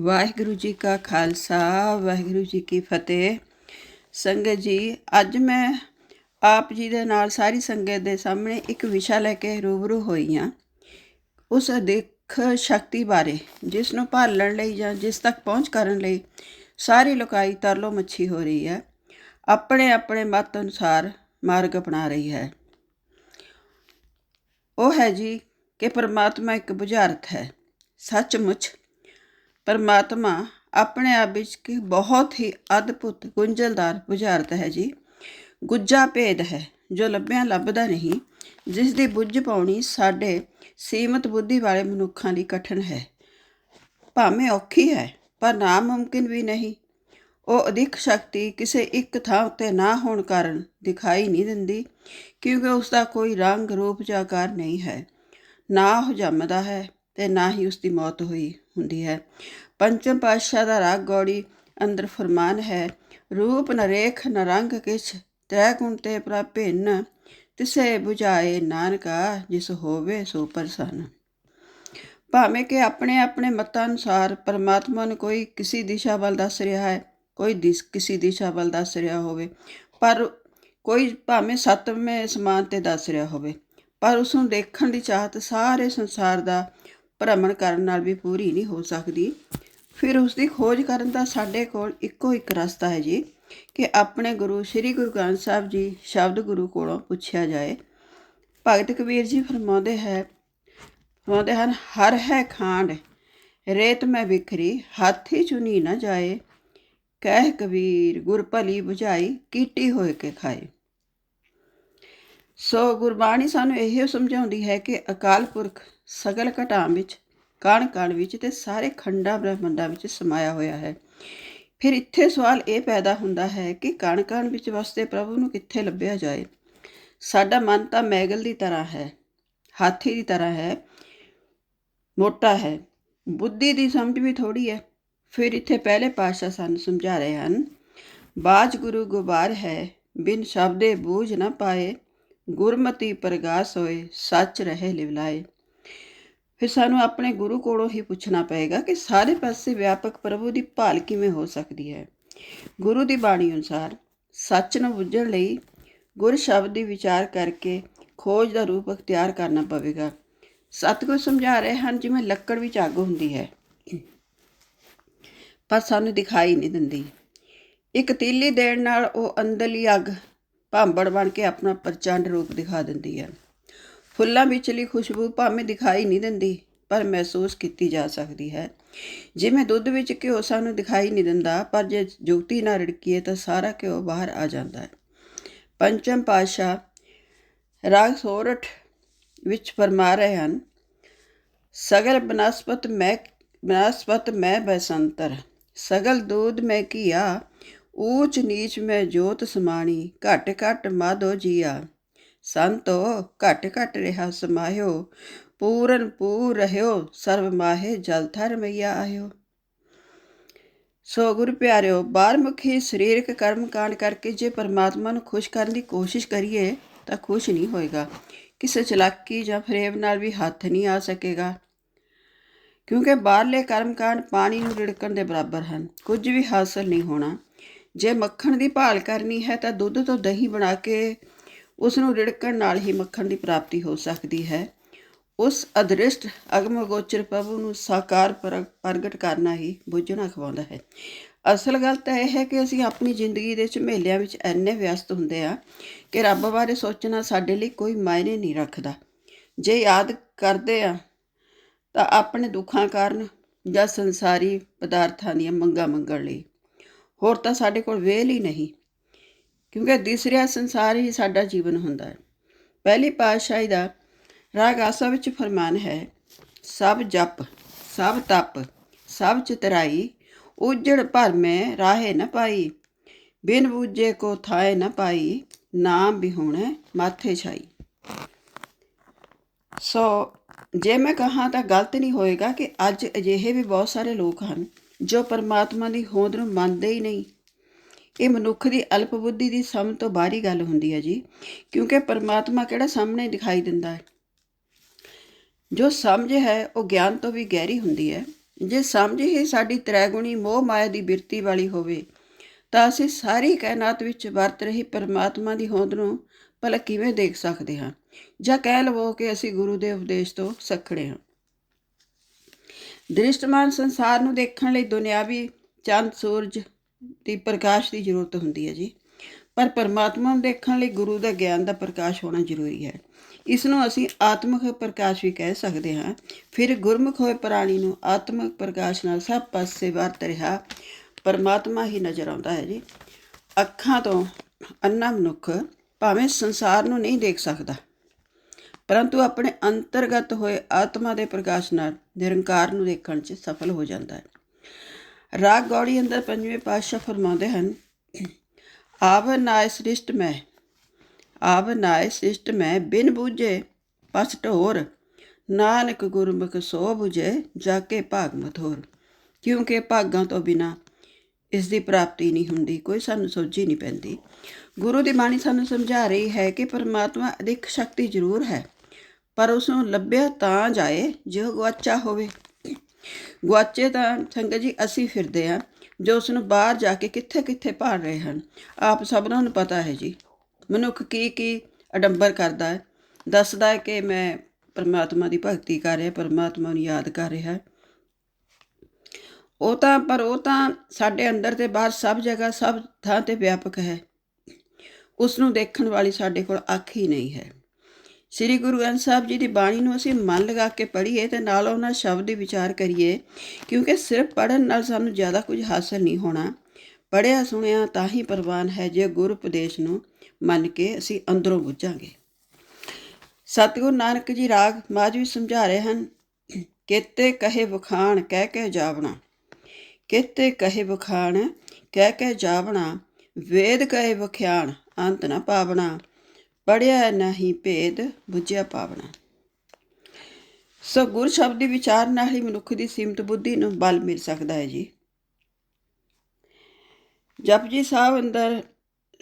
ਵਾਹਿਗੁਰੂ ਜੀ ਕਾ ਖਾਲਸਾ, ਵਾਹਿਗੁਰੂ ਜੀ ਕੀ ਫਤਿਹ। ਸੰਗਤ ਜੀ, ਅੱਜ ਮੈਂ ਆਪ ਜੀ ਦੇ ਨਾਲ ਸਾਰੀ ਸੰਗਤ ਦੇ ਸਾਹਮਣੇ ਇੱਕ ਵਿਸ਼ਾ ਲੈ ਕੇ ਰੂਬਰੂ ਹੋਈ ਹਾਂ। ਉਸ ਅਦਿੱਖ ਸ਼ਕਤੀ ਬਾਰੇ, ਜਿਸ ਨੂੰ ਭਾਲਣ ਲਈ ਜਾਂ ਜਿਸ ਤੱਕ ਪਹੁੰਚ ਕਰਨ ਲਈ ਸਾਰੀ ਲੋਕਾਈ ਤਰਲੋ ਮੱਛੀ ਹੋ ਰਹੀ ਹੈ। ਆਪਣੇ ਆਪਣੇ ਮਤ ਅਨੁਸਾਰ ਮਾਰਗ ਅਪਣਾ ਰਹੀ ਹੈ। ਉਹ ਹੈ ਜੀ ਕਿ ਪਰਮਾਤਮਾ ਇੱਕ ਬੁਝਾਰਤ ਹੈ। ਸੱਚਮੁੱਚ ਪਰਮਾਤਮਾ ਆਪਣੇ ਆਪ ਵਿੱਚ ਕਿ ਬਹੁਤ ਹੀ ਅਦਭੁਤ ਗੁੰਝਲਦਾਰ ਬੁਝਾਰਤ ਹੈ ਜੀ। ਗੁੱਜਾ ਭੇਦ ਹੈ, ਜੋ ਲੱਭਿਆ ਲੱਭਦਾ ਨਹੀਂ ਜਿਸ ਦੀ ਬੁੱਝ ਪਾਉਣੀ ਸਾਡੇ ਸੀਮਤ ਬੁੱਧੀ ਵਾਲੇ ਮਨੁੱਖਾਂ ਲਈ ਕਠਿਨ ਹੈ। ਭਾਵੇਂ ਔਖੀ ਹੈ, ਪਰ ਨਾਮੁਮਕਿਨ ਵੀ ਨਹੀਂ। ਉਹ ਅਧਿਕ ਸ਼ਕਤੀ ਕਿਸੇ ਇੱਕ ਥਾਂ ਉੱਤੇ ਨਾ ਹੋਣ ਕਾਰਨ ਦਿਖਾਈ ਨਹੀਂ ਦਿੰਦੀ, ਕਿਉਂਕਿ ਉਸ ਦਾ ਕੋਈ ਰੰਗ, ਰੂਪ ਜਾਂ ਆਕਾਰ ਨਹੀਂ ਹੈ। ਨਾ ਉਹ ਜੰਮਦਾ ਹੈ ਤੇ ਨਾ ਹੀ ਉਸ ਦੀ ਮੌਤ ਹੋਈ। ਹੁੰਦੀ ਹੈ। ਪੰਚਮ ਪਾਤਸ਼ਾਹ ਦਾ ਰਾਗ ਗੌੜੀ ਅੰਦਰ ਫਰਮਾਨ ਹੈ, ਰੂਪ ਨ ਰੇਖ ਕਿਛ ਤੈ ਗੁਣ ਤੇ ਪ੍ਰਭਿੰਨ ਤਿਸੇ 부ਝਾਏ ਨਾਨਕਾ, ਜਿਸ ਹੋਵੇ ਸੋ ਪ੍ਰਸੰਨ। ਭਾਵੇਂ ਕਿ ਆਪਣੇ ਆਪਣੇ ਮਤਾਂ ਅਨੁਸਾਰ ਪਰਮਾਤਮਾ ਨੂੰ ਕੋਈ ਕਿਸੇ ਦਿਸ਼ਾ ਵੱਲ ਦੱਸ ਰਿਹਾ ਹੈ, ਕੋਈ ਕਿਸੇ ਦਿਸ਼ਾ ਵੱਲ ਦੱਸ ਰਿਹਾ ਹੋਵੇ, ਪਰ ਕੋਈ ਭਾਵੇਂ ਸੱਤਵੇਂ ਸਮਾਨ ਤੇ ਦੱਸ ਰਿਹਾ ਹੋਵੇ, ਪਰ ਉਸ ਨੂੰ ਦੇਖਣ ਦੀ ਚਾਹਤ ਸਾਰੇ ਸੰਸਾਰ ਦਾ ਭ੍ਰਮਣ ਕਰਨ ਨਾਲ ਵੀ ਪੂਰੀ ਨਹੀਂ ਹੋ ਸਕਦੀ। ਫਿਰ ਉਸ ਦੀ ਖੋਜ ਕਰਨ ਦਾ ਸਾਡੇ ਕੋਲ ਇੱਕੋ ਇੱਕ ਰਸਤਾ ਹੈ ਜੀ, ਕਿ ਆਪਣੇ ਗੁਰੂ ਸ੍ਰੀ ਗੁਰੂ ਗ੍ਰੰਥ ਸਾਹਿਬ ਜੀ ਸ਼ਬਦ ਗੁਰੂ ਕੋਲੋਂ ਪੁੱਛਿਆ ਜਾਏ। ਭਗਤ ਕਬੀਰ ਜੀ ਫਰਮਾਉਂਦੇ ਹੈ, ਫਰਮਾਉਂਦੇ ਹਨ, ਹਰ ਹੈ ਖਾਂਡ, ਰੇਤ ਮੈਂ ਵਿਖਰੀ, ਹਾਥੀ ਚੁਨੀ ਨਾ ਜਾਏ। ਕਹਿ ਕਬੀਰ, ਗੁਰ ਭਲੀ 부ਝਾਈ ਕੀਟੀ ਹੋਏ ਕੇ ਖਾਏ। ਸੋ ਗੁਰਬਾਣੀ ਸਾਨੂੰ ਇਹ ਸਮਝਾਉਂਦੀ ਹੈ ਕਿ ਅਕਾਲ ਪੁਰਖ ਸਗਲ ਘਟਾਂ ਵਿੱਚ, ਕਣ ਕਣ ਵਿੱਚ ਤੇ ਸਾਰੇ ਖੰਡਾਂ ਬ੍ਰਹਿਮੰਡਾਂ ਵਿੱਚ ਸਮਾਇਆ ਹੋਇਆ ਹੈ। ਫਿਰ ਇੱਥੇ ਸਵਾਲ ਇਹ ਪੈਦਾ ਹੁੰਦਾ ਹੈ ਕਿ ਕਣ ਕਣ ਵਿੱਚ ਵਸਦੇ ਪ੍ਰਭੂ ਨੂੰ ਕਿੱਥੇ ਲੱਭਿਆ ਜਾਏ? ਸਾਡਾ ਮਨ ਤਾਂ ਮੈਗਲ ਦੀ ਤਰ੍ਹਾਂ ਹੈ, ਹਾਥੀ ਦੀ ਤਰ੍ਹਾਂ ਹੈ, ਮੋਟਾ ਹੈ, ਬੁੱਧੀ ਦੀ ਸਮਝ ਵੀ ਥੋੜੀ ਹੈ। ਫਿਰ ਇੱਥੇ ਪਹਿਲੇ ਪਾਤਸ਼ਾਹ ਸਾਨੂੰ ਸਮਝਾ ਰਹੇ ਹਨ, ਬਾਜ ਗੁਰੂ ਗੁਬਾਰ ਹੈ, ਬਿਨ ਸ਼ਬਦੇ ਬੂਝ ਨਾ ਪਾਏ ਗੁਰਮਤੀ ਪ੍ਰਗਾਸ ਹੋਏ, ਸੱਚ ਰਹੇ ਲਿਵਲਾਏ। ਫਿਰ ਸਾਨੂੰ ਆਪਣੇ ਗੁਰੂ ਕੋਲੋਂ ਹੀ ਪੁੱਛਣਾ ਪਏਗਾ ਕਿ ਸਾਰੇ ਪਾਸੇ ਵਿਆਪਕ ਪ੍ਰਭੂ ਦੀ ਭਾਲ ਕਿਵੇਂ ਹੋ ਸਕਦੀ ਹੈ? ਗੁਰੂ ਦੀ ਬਾਣੀ ਅਨੁਸਾਰ ਸੱਚ ਨੂੰ ਬੁੱਝਣ ਲਈ ਗੁਰ ਸ਼ਬਦ ਦੀ ਵਿਚਾਰ ਕਰਕੇ ਖੋਜ ਦਾ ਰੂਪ ਅਖਤਿਆਰ ਕਰਨਾ ਪਵੇਗਾ। ਸਤਿਗੁਰ ਸਮਝਾ ਰਹੇ ਹਨ ਜਿਵੇਂ ਲੱਕੜ ਵਿੱਚ ਅੱਗ ਹੁੰਦੀ ਹੈ। ਪਰ ਸਾਨੂੰ ਦਿਖਾਈ ਨਹੀਂ ਦਿੰਦੀ। ਇੱਕ ਤੀਲੀ ਦੇਣ ਨਾਲ ਉਹ ਅੰਦਰਲੀ ਅੱਗ ਭਾਂਬੜ ਬਣ ਕੇ ਆਪਣਾ ਪ੍ਰਚੰਡ ਰੂਪ ਦਿਖਾ ਦਿੰਦੀ ਹੈ। ਫੁੱਲਾਂ ਵਿਚਲੀ ਖੁਸ਼ਬੂ ਭਾਵੇਂ ਦਿਖਾਈ ਨਹੀਂ ਦਿੰਦੀ, ਪਰ ਮਹਿਸੂਸ ਕੀਤੀ ਜਾ ਸਕਦੀ ਹੈ। ਜਿਵੇਂ ਦੁੱਧ ਵਿੱਚ ਘਿਓ ਸਾਨੂੰ ਦਿਖਾਈ ਨਹੀਂ ਦਿੰਦਾ, ਪਰ ਜੇ ਜੁਗਤੀ ਨਾਲ ਰੜਕੀਏ ਤਾਂ ਸਾਰਾ ਘਿਓ ਬਾਹਰ ਆ ਜਾਂਦਾ ਹੈ। ਪੰਚਮ ਪਾਸ਼ਾ ਰਾਗ ਸੋਰਠ ਵਿੱਚ ਫਰਮਾ ਰਹੇ ਹਨ, ਸਗਲ ਬਨਸਪਤ ਮੈਂ ਬਨਸਪਤ ਮੈਂ ਬਸੰਤਰ, ਸਗਲ ਦੁੱਧ ਮੈਂ ਕੀਆ ਊਚ ਨੀਚ ਮੈਂ ਜੋਤ ਸਮਾਣੀ, ਘਟ ਘਟ ਮਾਧੋ ਜੀਆ। ਸੰਤੋ, ਘਟ ਘਟ ਰਿਹਾ ਸਮਾਇਓ, ਪੂਰਨ ਪੂਰ ਰਹਿਓ ਸਰਬ ਮਾਹੇ ਜਲ ਥਰ ਮਈਆ ਆਇਓ। ਸੋ ਗੁਰ ਪਿਆਰਿਓ, ਬਾਰਮੁਖੀ ਸਰੀਰਕ ਕਰਮ ਕਾਂਡ ਕਰਕੇ ਜੇ ਪਰਮਾਤਮਾ ਨੂੰ ਖੁਸ਼ ਕਰਨ ਦੀ ਕੋਸ਼ਿਸ਼ ਕਰੀਏ, ਤਾਂ ਖੁਸ਼ ਨਹੀਂ ਹੋਏਗਾ। ਕਿਸੇ ਚਲਾਕੀ ਜਾਂ ਫਰੇਬ ਨਾਲ ਵੀ ਹੱਥ ਨਹੀਂ ਆ ਸਕੇਗਾ। ਕਿਉਂਕਿ ਬਾਹਰਲੇ ਕਰਮਕਾਂਡ ਪਾਣੀ ਨੂੰ ਰਿੜਕਣ ਦੇ ਬਰਾਬਰ ਹਨ। ਕੁਝ ਵੀ ਹਾਸਲ ਨਹੀਂ ਹੋਣਾ। ਜੇ ਮੱਖਣ ਦੀ ਭਾਲ ਕਰਨੀ ਹੈ ਤਾਂ ਦੁੱਧ ਤੋਂ ਦਹੀਂ ਬਣਾ ਕੇ ਉਸ ਨੂੰ ਰਿੜਕਣ ਨਾਲ ਹੀ ਮੱਖਣ ਦੀ ਪ੍ਰਾਪਤੀ ਹੋ ਸਕਦੀ ਹੈ। ਉਸ ਅਦ੍ਰਿਸ਼ਟ ਅਗਮ ਗੋਚਰ ਪ੍ਰਭੂ ਨੂੰ ਸਾਕਾਰ ਪ੍ਰਗਟ ਕਰਨਾ ਹੀ ਬੁੱਝਣਾ ਖਵਾਉਂਦਾ ਹੈ। ਅਸਲ ਗੱਲ ਤਾਂ ਇਹ ਹੈ ਕਿ ਅਸੀਂ ਆਪਣੀ ਜ਼ਿੰਦਗੀ ਦੇ ਝਮੇਲਿਆਂ ਵਿੱਚ ਐਨੇ ਵਿਅਸਤ ਹੁੰਦੇ ਆ ਕਿ ਰੱਬ ਬਾਰੇ ਸੋਚਣਾ ਸਾਡੇ ਲਈ ਕੋਈ ਮਾਇਨੇ ਨਹੀਂ ਰੱਖਦਾ। ਜੇ ਯਾਦ ਕਰਦੇ ਆ ਤਾਂ ਆਪਣੇ ਦੁੱਖਾਂ ਕਾਰਨ ਜਾਂ ਸੰਸਾਰੀ ਪਦਾਰਥਾਂ ਦੀਆਂ ਮੰਗਾਂ ਮੰਗਣ ਲਈ ਹੋਰ ਤਾਂ ਸਾਡੇ ਕੋਲ ਵੇਲ ਹੀ ਨਹੀਂ। ਕਿਉਂਕਿ ਦਿਸ ਰਿਹਾ ਸੰਸਾਰ ਹੀ ਸਾਡਾ ਜੀਵਨ ਹੁੰਦਾ ਹੈ। ਪਹਿਲੀ ਪਾਤਸ਼ਾਹੀ ਦਾ ਰਾਗ ਆਸਾ ਵਿੱਚ ਫਰਮਾਨ ਹੈ, ਸਭ ਜਪ, ਸਭ ਤਪ, ਸਭ ਚਤਰਾਈ, ਉਜੜ ਭਰ ਮੈਂ ਰਾਹੇ ਨ ਪਾਈ, ਬਿਨ ਬੂਝੇ ਕੋ ਥਾਏ ਨ ਪਾਈ, ਨਾਮ ਬਿਹੁਣੇ ਮਾਥੇ ਛਾਈ। ਸੋ ਜੇ ਮੈਂ ਕਹਾਂ ਤਾਂ ਗਲਤ ਨਹੀਂ ਹੋਏਗਾ ਕਿ ਅੱਜ ਅਜਿਹੇ ਵੀ ਬਹੁਤ ਸਾਰੇ ਲੋਕ ਹਨ ਜੋ ਪਰਮਾਤਮਾ ਦੀ ਹੋਂਦ ਨੂੰ ਮੰਨਦੇ ਹੀ ਨਹੀਂ। ਇਹ ਮਨੁੱਖ ਦੀ ਅਲਪ ਬੁੱਧੀ ਦੀ ਸਮਝ ਤੋਂ ਬਾਹਰੀ ਗੱਲ ਹੁੰਦੀ ਹੈ ਜੀ, ਕਿਉਂਕਿ ਪਰਮਾਤਮਾ ਕਿਹੜਾ ਸਾਹਮਣੇ ਦਿਖਾਈ ਦਿੰਦਾ ਹੈ। ਜੋ ਸਮਝ ਹੈ, ਉਹ ਗਿਆਨ ਤੋਂ ਵੀ ਗਹਿਰੀ ਹੁੰਦੀ ਹੈ। ਜੇ ਸਮਝ ਹੀ ਸਾਡੀ ਤ੍ਰੈਗੁਣੀ ਮੋਹ ਮਾਇਆ ਦੀ ਬਿਰਤੀ ਵਾਲੀ ਹੋਵੇ, ਤਾਂ ਅਸੀਂ ਸਾਰੀ ਕਾਇਨਾਤ ਵਿੱਚ ਵਰਤ ਰਹੀ ਪਰਮਾਤਮਾ ਦੀ ਹੋਂਦ ਨੂੰ ਭਲਾ ਕਿਵੇਂ ਦੇਖ ਸਕਦੇ ਹਾਂ? ਜਾਂ ਕਹਿ ਲਵੋ ਕਿ ਅਸੀਂ ਗੁਰੂ ਦੇ ਉਪਦੇਸ਼ ਤੋਂ ਸਖੜੇ ਹਾਂ। ਦ੍ਰਿਸ਼ਟਮਾਨ ਸੰਸਾਰ ਨੂੰ ਦੇਖਣ ਲਈ ਦੁਨਿਆਵੀ ਚੰਦ, ਸੂਰਜ ਦੀ ਪ੍ਰਕਾਸ਼ ਦੀ ਜ਼ਰੂਰਤ ਹੁੰਦੀ ਹੈ ਜੀ। ਪਰ ਪਰਮਾਤਮਾ ਨੂੰ ਦੇਖਣ ਲਈ ਗੁਰੂ ਦਾ ਗਿਆਨ ਦਾ ਪ੍ਰਕਾਸ਼ ਹੋਣਾ ਜ਼ਰੂਰੀ ਹੈ। ਇਸ ਨੂੰ ਅਸੀਂ ਆਤਮਿਕ ਪ੍ਰਕਾਸ਼ ਵੀ ਕਹਿ ਸਕਦੇ ਹਾਂ। ਫਿਰ ਗੁਰਮੁਖ ਹੋਏ ਪ੍ਰਾਣੀ ਨੂੰ ਆਤਮਿਕ ਪ੍ਰਕਾਸ਼ ਨਾਲ ਸਭ ਪਾਸੇ ਵਰਤ ਰਿਹਾ ਪਰਮਾਤਮਾ ਹੀ ਨਜ਼ਰ ਆਉਂਦਾ ਹੈ ਜੀ। ਅੱਖਾਂ ਤੋਂ ਅੰਨਾ ਮਨੁੱਖ ਭਾਵੇਂ ਸੰਸਾਰ ਨੂੰ ਨਹੀਂ ਦੇਖ ਸਕਦਾ। ਪਰੰਤੂ ਆਪਣੇ ਅੰਤਰਗਤ ਹੋਏ ਆਤਮਾ ਦੇ ਪ੍ਰਕਾਸ਼ ਨਾਲ ਨਿਰੰਕਾਰ ਨੂੰ ਦੇਖਣ 'ਚ ਸਫਲ ਹੋ ਜਾਂਦਾ ਹੈ। ਰਾਗ ਗੌੜੀ ਅੰਦਰ ਪੰਜਵੇਂ ਪਾਤਸ਼ਾਹ ਫਰਮਾਉਂਦੇ ਹਨ, ਆਵ ਨਾਇ ਸ੍ਰਿਸ਼ਟ ਮੈਂ, ਆਵ ਨਾਇ ਸ੍ਰਿਸ਼ਟ ਮੈਂ, ਬਿਨ ਬੂਝੇ ਪਸ ਢੋਰ, ਨਾਨਕ ਗੁਰਮੁਖ ਸੋ 부ਜੇ ਜਾ ਕੇ ਭਾਗ ਮਥੋਰ ਕਿਉਂਕਿ ਭਾਗਾਂ ਤੋਂ ਬਿਨਾ ਇਸ ਦੀ ਪ੍ਰਾਪਤੀ ਨਹੀਂ ਹੁੰਦੀ, ਕੋਈ ਸਾਨੂੰ ਸੋਝੀ ਨਹੀਂ ਪੈਂਦੀ। ਗੁਰੂ ਦੀ ਬਾਣੀ ਸਾਨੂੰ ਸਮਝਾ ਰਹੀ ਹੈ ਕਿ ਪਰਮਾਤਮਾ ਅਧਿਕ ਸ਼ਕਤੀ ਜ਼ਰੂਰ ਹੈ। ਪਰ ਉਸ ਨੂੰ ਲੱਭਿਆ ਤਾਂ ਜਾਏ, ਜੋ ਗਵਾਚਾ ਹੋਵੇ। ਗਵਾਚੇ ਤਾਂ ਸੰਗਤ ਜੀ ਅਸੀਂ ਫਿਰਦੇ ਆ, ਜੋ ਉਸ ਨੂੰ ਬਾਹਰ ਜਾ ਕੇ ਕਿੱਥੇ ਕਿੱਥੇ ਭਾਲ ਰਹੇ ਹਨ। ਆਪ ਸਭਨਾਂ ਨੂੰ ਪਤਾ ਹੈ ਜੀ। ਮਨੁੱਖ ਕੀ ਕੀ ਅਡੰਬਰ ਕਰਦਾ ਹੈ। ਦੱਸਦਾ ਹੈ ਕਿ ਮੈਂ ਪਰਮਾਤਮਾ ਦੀ ਭਗਤੀ ਕਰ ਰਿਹਾ, ਪਰਮਾਤਮਾ ਨੂੰ ਯਾਦ ਕਰ ਰਿਹਾ। ਉਹ ਤਾਂ, ਪਰ ਉਹ ਤਾਂ ਸਾਡੇ ਅੰਦਰ ਤੇ ਬਾਹਰ ਸਭ ਜਗ੍ਹਾ, ਸਭ ਥਾਂ ਤੇ ਵਿਆਪਕ ਹੈ। ਉਸ ਨੂੰ ਦੇਖਣ ਵਾਲੀ ਸਾਡੇ ਕੋਲ ਅੱਖ ਹੀ ਨਹੀਂ ਹੈ। ਸ੍ਰੀ ਗੁਰੂ ਗ੍ਰੰਥ ਸਾਹਿਬ ਜੀ ਦੀ ਬਾਣੀ ਨੂੰ ਅਸੀਂ ਮਨ ਲਗਾ ਕੇ ਪੜ੍ਹੀਏ ਤੇ ਨਾਲ ਉਹਨਾਂ ਸ਼ਬਦ ਦੀ ਵਿਚਾਰ ਕਰੀਏ, ਕਿਉਂਕਿ ਸਿਰਫ ਪੜਨ ਨਾਲ ਸਾਨੂੰ ਜ਼ਿਆਦਾ ਕੁਝ ਹਾਸਲ ਨਹੀਂ ਹੋਣਾ। ਪੜਿਆ ਸੁਣਿਆ ਤਾਂ ਹੀ ਪ੍ਰਵਾਨ ਹੈ ਜੇ ਗੁਰ ਉਪਦੇਸ਼ ਨੂੰ ਮੰਨ ਕੇ ਅਸੀਂ ਅੰਦਰੋਂ ਬੁੱਝਾਂਗੇ। ਸਤਿਗੁਰੂ ਨਾਨਕ ਜੀ ਰਾਗ ਮਾਝ ਵੀ ਸਮਝਾ ਰਹੇ ਹਨ, ਕਿਤੇ ਕਹੇ ਵਖਾਣ, ਕਹਿ ਕੇ ਜਾਵਣਾ। ਕਿਤੇ ਕਹੇ ਵਖਾਣ, ਕਹਿ ਕੇ ਜਾਵਣਾ। ਵੇਦ ਕਹੇ ਵਖਿਆਣ, ਅੰਤ ਨਾ ਪਾਵਣਾ। ਪੜਿਆ ਨਹੀਂ ਭੇਦ ਬੁੱਝਿਆ ਪਾਵਣਾ। ਸੋ ਗੁਰ ਸ਼ਬਦ ਦੀ ਵਿਚਾਰ ਨਾਲ ਹੀ ਮਨੁੱਖ ਦੀ ਸੀਮਤ ਬੁੱਧੀ ਨੂੰ ਬਲ ਮਿਲ ਸਕਦਾ ਹੈ ਜੀ। ਜਪਜੀ ਸਾਹਿਬ ਅੰਦਰ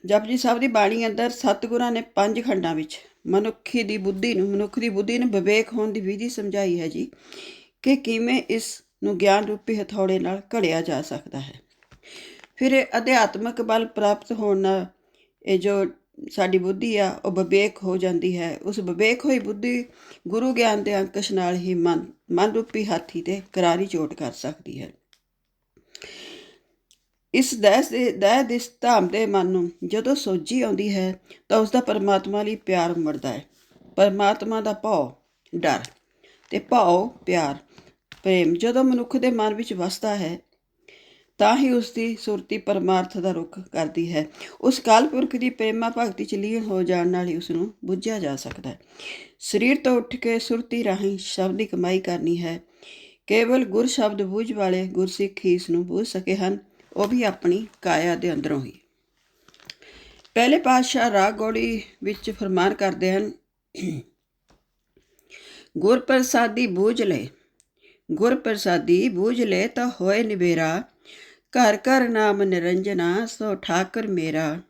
ਜਪਜੀ ਸਾਹਿਬ ਦੀ ਬਾਣੀ ਅੰਦਰ ਸਤਿਗੁਰਾਂ ਨੇ ਪੰਜ ਖੰਡਾਂ ਵਿੱਚ ਮਨੁੱਖੀ ਦੀ ਬੁੱਧੀ ਨੂੰ, ਮਨੁੱਖ ਦੀ ਬੁੱਧੀ ਨੂੰ ਵਿਵੇਕ ਹੋਣ ਦੀ ਵਿਧੀ ਸਮਝਾਈ ਹੈ ਜੀ ਕਿ ਕਿਵੇਂ ਇਸ ਨੂੰ ਗਿਆਨ ਰੂਪੀ ਹਥੌੜੇ ਨਾਲ ਘੜਿਆ ਜਾ ਸਕਦਾ ਹੈ। ਫਿਰ ਇਹ ਅਧਿਆਤਮਕ ਬਲ ਪ੍ਰਾਪਤ ਹੋਣ ਨਾਲ ਇਹ ਜੋ ਸਾਡੀ ਬੁੱਧੀ ਆ, ਉਹ ਵਿਵੇਕ ਹੋ ਜਾਂਦੀ ਹੈ। ਉਸ ਵਿਵੇਕ ਹੋਈ ਬੁੱਧੀ ਗੁਰੂ ਗਿਆਨ ਦੇ ਅੰਕਸ਼ ਨਾਲ ਹੀ ਮਨ ਮਨ ਰੂਪੀ ਹਾਥੀ ਤੇ ਕਰਾਰੀ ਚੋਟ ਕਰ ਸਕਦੀ ਹੈ। ਇਸ ਦੈਸ ਦੇ, ਦਹਿ ਦੇ ਧਾਮ ਦੇ ਮਨ ਨੂੰ ਜਦੋਂ ਸੋਝੀ ਆਉਂਦੀ ਹੈ, ਤਾਂ ਉਸ ਦਾ ਪਰਮਾਤਮਾ ਲਈ ਪਿਆਰ ਉਮੜਦਾ ਹੈ। ਪਰਮਾਤਮਾ ਦਾ ਭਾਉ, ਡਰ ਤੇ ਭਾਉ, ਪਿਆਰ, ਪ੍ਰੇਮ ਜਦੋਂ ਮਨੁੱਖ ਦੇ ਮਨ ਵਿੱਚ ਵਸਦਾ ਹੈ ਤਾਂ ਹੀ ਉਸ ਦੀ ਸੁਰਤੀ ਪਰਮਾਰਥ ਦਾ ਰੁਖ ਕਰਦੀ ਹੈ। ਉਸ ਕਾਲ ਪੁਰਖ ਦੀ ਪ੍ਰੇਮਾ ਭਗਤੀ ਚ ਲੀਨ ਹੋ ਜਾਣ ਨਾਲ ਹੀ ਉਸ ਨੂੰ ਬੁੱਝਿਆ ਜਾ ਸਕਦਾ ਹੈ। ਸਰੀਰ ਤੋਂ ਉੱਠ ਕੇ ਸੁਰਤੀ ਰਾਹੀਂ ਸ਼ਬਦ ਦੀ ਕਮਾਈ ਕਰਨੀ ਹੈ। ਕੇਵਲ ਗੁਰ ਸ਼ਬਦ ਬੂਝ ਵਾਲੇ ਗੁਰਸਿੱਖ ਹੀ ਇਸ ਨੂੰ ਬੂਝ ਸਕੇ ਹਨ। ਉਹ ਵੀ ਆਪਣੀ ਕਾਇਆ ਦੇ ਅੰਦਰੋਂ ਹੀ। ਪਹਿਲੇ ਪਾਤਸ਼ਾਹ ਰਾਗ ਵਿੱਚ ਫਰਮਾਨ ਕਰਦੇ ਹਨ, ਗੁਰ ਪ੍ਰਸਾਦੀ ਬੂਝ ਲੈ। ਗੁਰ ਪ੍ਰਸਾਦੀ ਬੂਝ ਲੈ ਤਾਂ ਹੋਏ ਨਿਬੇਰਾ ਘਰ ਘਰ ਨਾਮ ਨਿਰੰਜਨਾ, ਸੋ ਠਾਕਰ ਮੇਰਾ।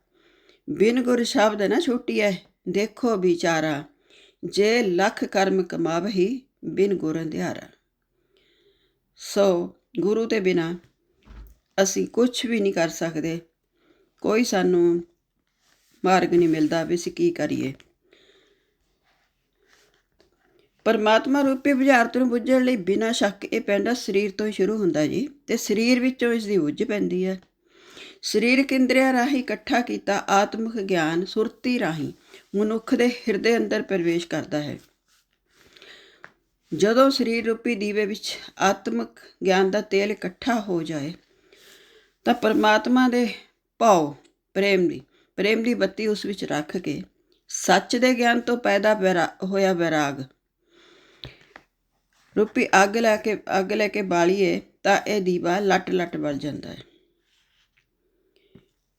ਬਿਨ ਗੁਰ ਸ਼ਬਦ ਨਾ ਛੁੱਟੀਐ, ਦੇਖੋ ਵਿਚਾਰਾ। ਜੇ ਲੱਖ ਕਰਮ ਕਮਾਵਹੀ, ਬਿਨ ਗੁਰ ਅੰਧਿਆਰਾ। ਸੋ ਗੁਰੂ ਤੇ ਬਿਨਾ ਅਸੀਂ ਕੁਝ ਵੀ ਨਹੀਂ ਕਰ ਸਕਦੇ। ਕੋਈ ਸਾਨੂੰ ਮਾਰਗ ਨਹੀਂ ਮਿਲਦਾ ਵੀ ਅਸੀਂ ਕੀ ਕਰੀਏ। ਪਰਮਾਤਮਾ ਰੂਪੀ ਬੁਝਾਰਤ ਨੂੰ ਬੁੱਝਣ ਲਈ ਬਿਨਾਂ ਸ਼ੱਕ ਇਹ ਪੈਂਦਾ ਸਰੀਰ ਤੋਂ ਹੀ ਸ਼ੁਰੂ ਹੁੰਦਾ ਜੀ ਤੇ ਸਰੀਰ ਵਿੱਚੋਂ ਇਸ ਦੀ ਬੁੱਝ ਪੈਂਦੀ ਹੈ। ਸਰੀਰਕ ਇੰਦਰੀਆਂ ਰਾਹੀਂ ਇਕੱਠਾ ਕੀਤਾ ਆਤਮਿਕ ਗਿਆਨ ਸੁਰਤੀ ਰਾਹੀਂ ਮਨੁੱਖ ਦੇ ਹਿਰਦੇ ਅੰਦਰ ਪ੍ਰਵੇਸ਼ ਕਰਦਾ ਹੈ। ਜਦੋਂ ਸਰੀਰ ਰੂਪੀ ਦੀਵੇ ਵਿੱਚ ਆਤਮਿਕ ਗਿਆਨ ਦਾ ਤੇਲ ਇਕੱਠਾ ਹੋ ਜਾਏ, ਤਾਂ ਪਰਮਾਤਮਾ ਦੇ ਭਾਉ ਪ੍ਰੇਮ ਦੀ ਪ੍ਰੇਮ ਦੀ ਬੱਤੀ ਉਸ ਵਿੱਚ ਰੱਖ ਕੇ ਸੱਚ ਦੇ ਗਿਆਨ ਤੋਂ ਪੈਦਾ ਵੈਰਾ- ਹੋਇਆ ਵੈਰਾਗ ਰੂਪੀ ਅੱਗ ਲੈ ਕੇ, ਅੱਗ ਲੈ ਕੇ ਬਾਲੀਏ ਤਾਂ ਇਹ ਦੀਵਾ ਲੱਟ ਲੱਟ ਬਲ ਜਾਂਦਾ ਹੈ।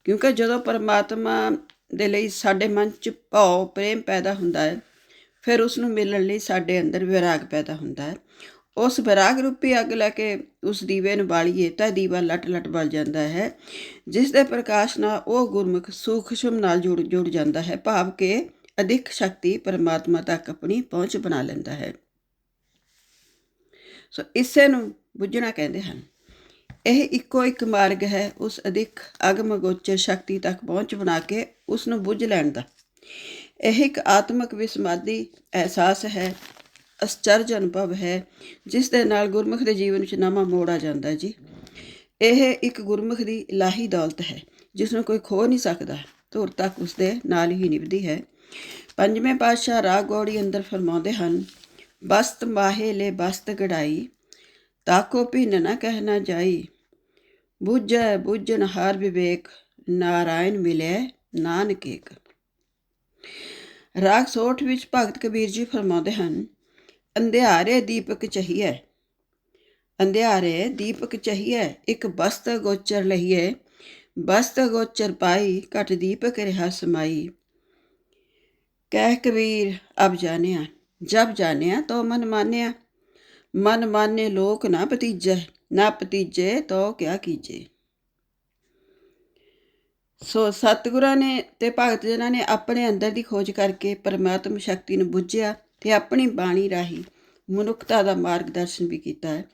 ਕਿਉਂਕਿ ਜਦੋਂ ਪਰਮਾਤਮਾ ਦੇ ਲਈ ਸਾਡੇ ਮਨ 'ਚ ਭਾਵ, ਪ੍ਰੇਮ ਪੈਦਾ ਹੁੰਦਾ ਹੈ, ਫਿਰ ਉਸ ਨੂੰ ਮਿਲਣ ਲਈ ਸਾਡੇ ਅੰਦਰ ਵਿਰਾਗ ਪੈਦਾ ਹੁੰਦਾ ਹੈ। ਉਸ ਵਿਰਾਗ ਰੂਪੀ ਅੱਗ ਲੈ ਕੇ ਉਸ ਦੀਵੇ ਨੂੰ ਬਾਲੀਏ ਤਾਂ ਦੀਵਾ ਲਟ ਲਟ ਬਲ ਜਾਂਦਾ ਹੈ, ਜਿਸ ਦੇ ਪ੍ਰਕਾਸ਼ ਨਾਲ ਉਹ ਗੁਰਮੁਖ ਸੂਖਸ਼ਮ ਨਾਲ ਜੁੜ ਜੁੜ ਜਾਂਦਾ ਹੈ, ਭਾਵ ਕਿ ਅਧਿਕ ਸ਼ਕਤੀ ਪਰਮਾਤਮਾ ਤੱਕ ਆਪਣੀ ਪਹੁੰਚ ਬਣਾ ਲੈਂਦਾ ਹੈ। ਸੋ ਇਸੇ ਨੂੰ ਬੁੱਝਣਾ ਕਹਿੰਦੇ ਹਨ। ਇਹ ਇੱਕੋ ਇੱਕ ਮਾਰਗ ਹੈ, ਉਸ ਅਧਿਕ ਅਗਮ ਗੋਚਰ ਸ਼ਕਤੀ ਤੱਕ ਪਹੁੰਚ ਬਣਾ ਕੇ ਉਸ ਨੂੰ ਬੁੱਝ ਲੈਣ ਦਾ। ਇਹ ਇੱਕ ਆਤਮਿਕ ਵਿਸਮਾਦੀ ਅਹਿਸਾਸ ਹੈ, ਅਸਚਰਜ ਅਨੁਭਵ ਹੈ, ਜਿਸ ਦੇ ਨਾਲ ਗੁਰਮੁਖ ਦੇ ਜੀਵਨ ਵਿੱਚ ਨਵਾਂ ਮੋੜ ਆ ਜਾਂਦਾ ਜੀ। ਇਹ ਇੱਕ ਗੁਰਮੁਖ ਦੀ ਇਲਾਹੀ ਦੌਲਤ ਹੈ, ਜਿਸ ਨੂੰ ਕੋਈ ਖੋ ਨਹੀਂ ਸਕਦਾ, ਧੁਰ ਤੱਕ ਉਸ ਦੇ ਨਾਲ ਹੀ ਨਿਭਦੀ ਹੈ। ਪੰਜਵੇਂ ਪਾਤਸ਼ਾਹ ਰਾਗ ਗੌੜੀ ਅੰਦਰ ਫਰਮਾਉਂਦੇ ਹਨ ਬਸਤ ਮਾਹੇ ਲੈ ਬਸਤ ਗੜਾਈ, ਤਾਕੋ ਭਿੰਨ ਨਾ ਕਹਿਣਾ ਜਾਈ। ਬੁੱਝੈ ਬੁੱਝਨ ਹਰ ਵਿਵੇਕ, ਨਾਰਾਇਣ ਮਿਲੇ ਨਾਨਕ ਏਕ ਰਾਗ ਸੋਠ ਵਿੱਚ ਭਗਤ ਕਬੀਰ ਜੀ ਫਰਮਾਉਂਦੇ ਹਨ, ਅੰਧਿਆਰੇ ਦੀਪਕ ਚਹੀਏ ਅੰਧਿਆਰੇ ਦੀਪਕ ਚਹੀਏ ਇੱਕ ਬਸਤ ਗੋਚਰ ਲਹੀਏ ਬਸਤ ਗੋਚਰ ਪਾਈ ਘਟ ਦੀਪਕ ਰਿਹਾ ਸਮਾਈ। ਕਹਿ ਕਬੀਰ, ਅਬ ਜਾਣਿਆ ਜਬ ਜਾਣਿਆ ਤੋ ਮਨ ਮਾਨਿਆ ਮਨ ਮਾਨੇ ਲੋਕ ਨਾ ਪਤੀਜੈ ਨਾ ਪਤੀਜੇ ਤੋ ਕਿਆ ਕੀਜੇ। ਸੋ ਸਤਿਗੁਰਾਂ ਨੇ ਤੇ ਭਗਤ ਜਨਾਂ ਨੇ ਆਪਣੇ ਅੰਦਰ ਦੀ ਖੋਜ ਕਰਕੇ ਪਰਮਾਤਮ ਸ਼ਕਤੀ ਨੂੰ ਬੁੱਝਿਆ ਤੇ ਆਪਣੀ ਬਾਣੀ ਰਾਹੀਂ ਮਨੁੱਖਤਾ ਦਾ ਮਾਰਗਦਰਸ਼ਨ ਵੀ ਕੀਤਾ ਹੈ।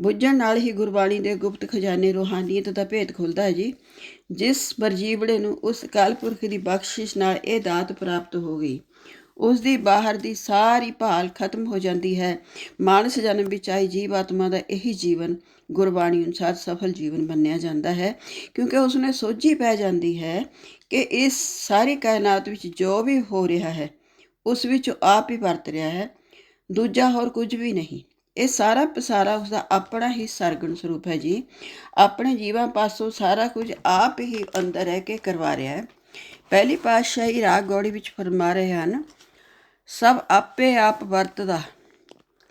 ਬੁੱਝਣ ਨਾਲ ਹੀ ਗੁਰਬਾਣੀ ਦੇ ਗੁਪਤ ਖਜ਼ਾਨੇ, ਰੂਹਾਨੀਅਤ ਦਾ ਭੇਦ ਖੁੱਲਦਾ ਹੈ ਜੀ। ਜਿਸ ਬਰਜੀਵੜੇ ਨੂੰ ਉਸ ਕਾਲਪੁਰਖ ਦੀ ਬਖਸ਼ਿਸ਼ ਨਾਲ ਇਹ ਦਾਤ ਪ੍ਰਾਪਤ ਹੋ ਗਈ। ਉਸ ਦੀ ਬਾਹਰ ਦੀ ਸਾਰੀ ਭਾਲ ਖਤਮ ਹੋ ਜਾਂਦੀ ਹੈ। ਮਾਨਸ ਜਨਮ ਵਿੱਚ ਆਈ ਜੀਵ ਆਤਮਾ ਦਾ ਇਹੀ ਜੀਵਨ ਗੁਰਬਾਣੀ ਅਨੁਸਾਰ ਸਫਲ ਜੀਵਨ ਮੰਨਿਆ ਜਾਂਦਾ ਹੈ, ਕਿਉਂਕਿ ਉਸ ਨੇ ਸੋਝੀ ਪੈ ਜਾਂਦੀ ਹੈ ਕਿ ਇਸ ਸਾਰੀ ਕਾਇਨਾਤ ਵਿੱਚ ਜੋ ਵੀ ਹੋ ਰਿਹਾ ਹੈ, ਉਸ ਵਿੱਚ ਆਪ ਹੀ ਵਰਤ ਰਿਹਾ ਹੈ, ਦੂਜਾ ਹੋਰ ਕੁਝ ਵੀ ਨਹੀਂ। ਇਹ ਸਾਰਾ ਪਸਾਰਾ ਉਸ ਦਾ ਆਪਣਾ ਹੀ ਸਰਗਣ ਸਰੂਪ ਹੈ ਜੀ। ਆਪਣੇ ਜੀਵਾਂ ਪਾਸੋਂ ਸਾਰਾ ਕੁਝ ਆਪ ਹੀ ਅੰਦਰ ਰਹਿ ਕੇ ਕਰਵਾ ਰਿਹਾ ਹੈ। ਪਹਿਲੀ ਪਾਤਸ਼ਾਹੀ ਰਾਗ ਗੌੜੀ ਵਿੱਚ ਫਰਮਾ ਰਹੇ ਹਨ ਸਭ ਆਪੇ ਆਪ ਵਰਤਦਾ।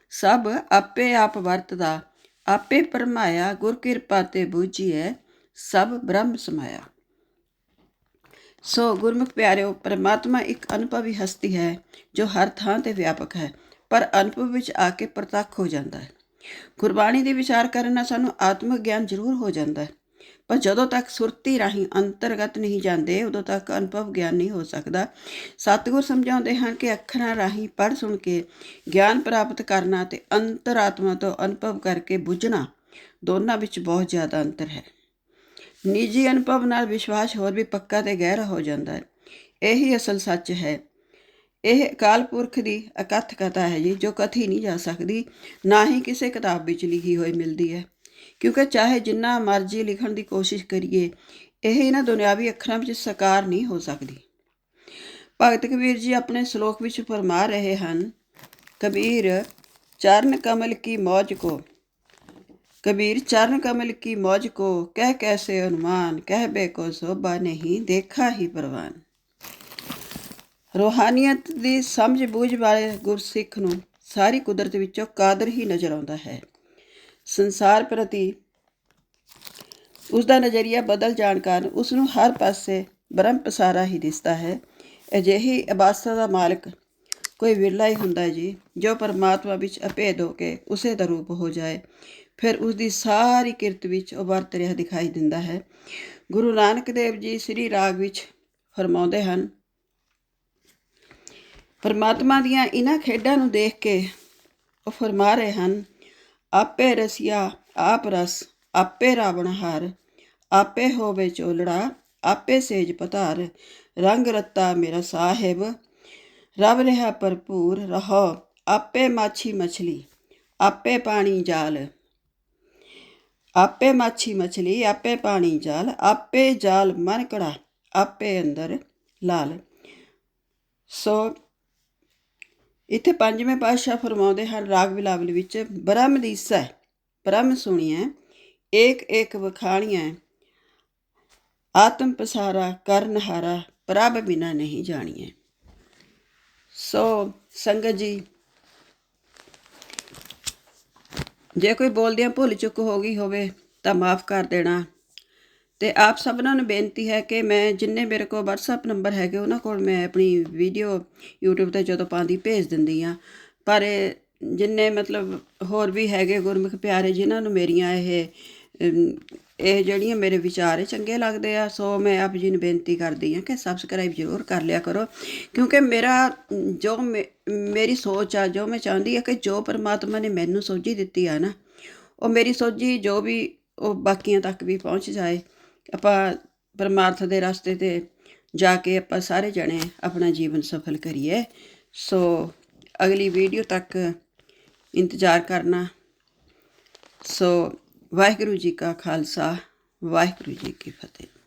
ਸਭ ਆਪੇ ਆਪ ਵਰਤਦਾ। ਆਪੇ ਪਰਮਾਇਆ, ਗੁਰ ਕਿਰਪਾ ਤੇ ਬੂਝੀਐ, ਸਭ ਬ੍ਰਹਮ ਸਮਾਇਆ। ਸੋ ਗੁਰਮੁਖ ਪਿਆਰਿਓ, ਪਰਮਾਤਮਾ ਇੱਕ ਅਨੁਭਵੀ ਹਸਤੀ ਹੈ, ਜੋ ਹਰ ਥਾਂ ਤੇ ਵਿਆਪਕ ਹੈ, ਪਰ ਅਨੁਭਵ ਵਿੱਚ ਆ ਕੇ ਪ੍ਰਤੱਖ ਹੋ ਜਾਂਦਾ ਹੈ। ਗੁਰਬਾਣੀ ਦੇ ਵਿਚਾਰ ਕਰਨ ਨਾਲ ਸਾਨੂੰ ਆਤਮਿਕ ਗਿਆਨ ਜ਼ਰੂਰ ਹੋ ਜਾਂਦਾ ਹੈ। ਪਰ ਜਦੋਂ ਤੱਕ ਸੁਰਤੀ ਰਾਹੀਂ ਅੰਤਰਗਤ ਨਹੀਂ ਜਾਂਦੇ, ਉਦੋਂ ਤੱਕ ਅਨੁਭਵ ਗਿਆਨ ਨਹੀਂ ਹੋ ਸਕਦਾ। ਸਤਿਗੁਰ ਸਮਝਾਉਂਦੇ ਹਨ ਕਿ ਅੱਖਰਾਂ ਰਾਹੀਂ ਪੜ੍ਹ ਸੁਣ ਕੇ ਗਿਆਨ ਪ੍ਰਾਪਤ ਕਰਨਾ ਤੇ ਅੰਤਰਾਤਮਾ ਤੋਂ ਅਨੁਭਵ ਕਰਕੇ ਬੁੱਝਣਾ ਦੋਨਾਂ ਵਿੱਚ ਬਹੁਤ ਜ਼ਿਆਦਾ ਅੰਤਰ ਹੈ। ਨਿੱਜੀ ਅਨੁਭਵ ਨਾਲ ਵਿਸ਼ਵਾਸ ਹੋਰ ਵੀ ਪੱਕਾ ਤੇ ਗਹਿਰਾ ਹੋ ਜਾਂਦਾ ਹੈ। ਇਹੀ ਅਸਲ ਸੱਚ ਹੈ। ਇਹ ਅਕਾਲ ਪੁਰਖ ਦੀ ਅਕਥ ਕਥਾ ਹੈ ਜੀ, ਜੋ ਕਥੀ ਨਹੀਂ ਜਾ ਸਕਦੀ, ਨਾ ਹੀ ਕਿਸੇ ਕਿਤਾਬ ਵਿੱਚ ਲਿਖੀ ਹੋਈ ਮਿਲਦੀ ਹੈ। ਕਿਉਂਕਿ ਚਾਹੇ ਜਿੰਨਾ ਮਰਜ਼ੀ ਲਿਖਣ ਦੀ ਕੋਸ਼ਿਸ਼ ਕਰੀਏ, ਇਹ ਇਹਨਾਂ ਦੁਨਿਆਵੀ ਅੱਖਰਾਂ ਵਿੱਚ ਸਾਕਾਰ ਨਹੀਂ ਹੋ ਸਕਦੀ। ਭਗਤ ਕਬੀਰ ਜੀ ਆਪਣੇ ਸ਼ਲੋਕ ਵਿੱਚ ਫਰਮਾ ਰਹੇ ਹਨ, ਕਬੀਰ, ਚਰਨ ਕਮਲ ਕੀ ਮੌਜ ਕੋ? ਕਬੀਰ, ਚਰਨ ਕਮਲ ਕੀ ਮੌਜ ਕੋ? ਕਹਿ ਕੈਸੇ ਅਨੁਮਾਨ? ਕਹਿ ਬੇ ਕੋ ਸੋਭਾ ਨਹੀਂ, ਦੇਖਾ ਹੀ ਪਰਵਾਨ। ਰੋਹਾਨੀਅਤ ਦੀ ਸਮਝ ਬੂਝ ਵਾਲੇ ਗੁਰਸਿੱਖ ਨੂੰ ਸਾਰੀ ਕੁਦਰਤ ਵਿੱਚੋਂ ਕਾਦਰ ਹੀ ਨਜ਼ਰ ਆਉਂਦਾ ਹੈ। ਸੰਸਾਰ ਪ੍ਰਤੀ ਉਸ ਦਾ ਨਜ਼ਰੀਆ ਬਦਲ ਜਾਣ ਕਾਰਨ ਉਸ ਨੂੰ ਹਰ ਪਾਸੇ ਬ੍ਰਹਮ ਪਸਾਰਾ ਹੀ ਦਿਸਦਾ ਹੈ। ਅਜਿਹੀ ਅਬਾਸਾ ਦਾ ਮਾਲਕ ਕੋਈ ਵਿਰਲਾ ਹੀ ਹੁੰਦਾ ਜੀ, ਜੋ ਪਰਮਾਤਮਾ ਵਿੱਚ ਅਭੇਦ ਹੋ ਕੇ ਉਸੇ ਦਾ ਰੂਪ ਹੋ ਜਾਏ। ਫਿਰ ਉਸ ਦੀ ਸਾਰੀ ਕਿਰਤ ਵਿੱਚ ਉਹ ਵਰਤ ਰਿਹਾ ਦਿਖਾਈ ਦਿੰਦਾ ਹੈ। ਗੁਰੂ ਨਾਨਕ ਦੇਵ ਜੀ ਸ੍ਰੀ ਰਾਗ ਵਿੱਚ ਫਰਮਾਉਂਦੇ ਹਨ, ਪਰਮਾਤਮਾ ਦੀਆਂ ਇਹਨਾਂ ਖੇਡਾਂ ਨੂੰ ਦੇਖ ਕੇ ਉਹ ਫਰਮਾ ਰਹੇ ਹਨ ਆਪੇ ਰਸਿਆ ਆਪ ਰਸ, ਆਪੇ ਰਾਵਣ ਹਾਰ, ਆਪੇ ਹੋਵੇ ਚੋਲੜਾ, ਆਪੇ ਸੇਜ ਪਧਾਰ, ਰੰਗ ਰੱਤਾ ਮੇਰਾ ਸਾਹਿਬ, ਰਵ ਰਿਹਾ ਭਰਪੂਰ, ਰਹੋ ਆਪੇ ਮਾਛੀ ਮਛਲੀ, ਆਪੇ ਪਾਣੀ ਜਾਲ। ਆਪੇ ਮਾਛੀ ਮਛਲੀ, ਆਪੇ ਪਾਣੀ ਜਾਲ, ਆਪੇ ਜਾਲ ਮਨ ਕੜਾ, ਆਪੇ ਅੰਦਰ ਲਾਲ। ਸੋ ਇੱਥੇ ਪੰਜਵੇਂ ਪਾਤਸ਼ਾਹ ਫਰਮਾਉਂਦੇ ਹਨ, ਰਾਗ ਬਿਲਾਵਲ ਵਿੱਚ, ਬ੍ਰਹਮ ਦੀਸੈ ਬ੍ਰਹਮ ਸੁਣੀਐ, ਏਕ ਏਕ ਵਖਾਣੀਐ, ਆਤਮ ਪਸਾਰਾ ਕਰਨਹਾਰਾ ਪ੍ਰਭ ਬਿਨਾ ਨਹੀਂ ਜਾਣੀਐ। ਸੋ ਸੰਗਤ ਜੀ, ਜੇ ਕੋਈ ਬੋਲਦਿਆਂ ਭੁੱਲ ਚੁੱਕ ਹੋ ਗਈ ਹੋਵੇ ਤਾਂ ਮਾਫ ਕਰ ਦੇਣਾ। ਤੇ ਆਪ ਸਭਨਾਂ ਨੂੰ ਬੇਨਤੀ ਹੈ ਕਿ ਮੈਂ ਜਿੰਨੇ ਮੇਰੇ ਕੋਲ WhatsApp ਨੰਬਰ ਹੈਗੇ, ਉਹਨਾਂ ਕੋਲ ਮੈਂ ਆਪਣੀ ਵੀਡੀਓ YouTube ਤੇ ਜਦੋਂ ਪਾਉਂਦੀ, ਭੇਜ ਦਿੰਦੀ ਆ ਪਰ ਜਿੰਨੇ ਮਤਲਬ ਹੋਰ ਵੀ ਹੈਗੇ ਗੁਰਮੁਖ ਪਿਆਰੇ, ਜਿਨ੍ਹਾਂ ਨੂੰ ਮੇਰੀਆਂ ਇਹ ਇਹ ਜਿਹੜੀਆਂ ਮੇਰੇ ਵਿਚਾਰ ਚੰਗੇ ਲੱਗਦੇ ਆ, ਸੋ ਮੈਂ ਆਪ ਜੀ ਨੂੰ ਬੇਨਤੀ ਕਰਦੀ ਆ ਕਿ ਸਬਸਕ੍ਰਾਈਬ ਜ਼ਰੂਰ ਕਰ ਲਿਆ ਕਰੋ। ਕਿਉਂਕਿ ਮੇਰਾ, ਜੋ ਮੇ- ਮੇਰੀ ਸੋਚ ਆ, ਜੋ ਮੈਂ ਚਾਹੁੰਦੀ ਆ ਕਿ ਜੋ ਪਰਮਾਤਮਾ ਨੇ ਮੈਨੂੰ ਸੋਝੀ ਦਿੱਤੀ ਆ ਨਾ, ਉਹ ਮੇਰੀ ਸੋਝੀ ਜੋ ਵੀ ਉਹ ਬਾਕੀਆਂ ਤੱਕ ਵੀ ਪਹੁੰਚ ਜਾਏ। ਆਪਾਂ ਪਰਮਾਰਥ ਦੇ ਰਸਤੇ ਤੇ ਜਾ ਕੇ ਆਪਾਂ ਸਾਰੇ ਜਣੇ ਆਪਣਾ ਜੀਵਨ ਸਫਲ ਕਰੀਏ। ਸੋ ਅਗਲੀ ਵੀਡੀਓ ਤੱਕ ਇੰਤਜ਼ਾਰ ਕਰਨਾ। ਸੋ ਵਾਹਿਗੁਰੂ ਜੀ ਕਾ ਖਾਲਸਾ, ਵਾਹਿਗੁਰੂ ਜੀ ਕੀ ਫਤਿਹ।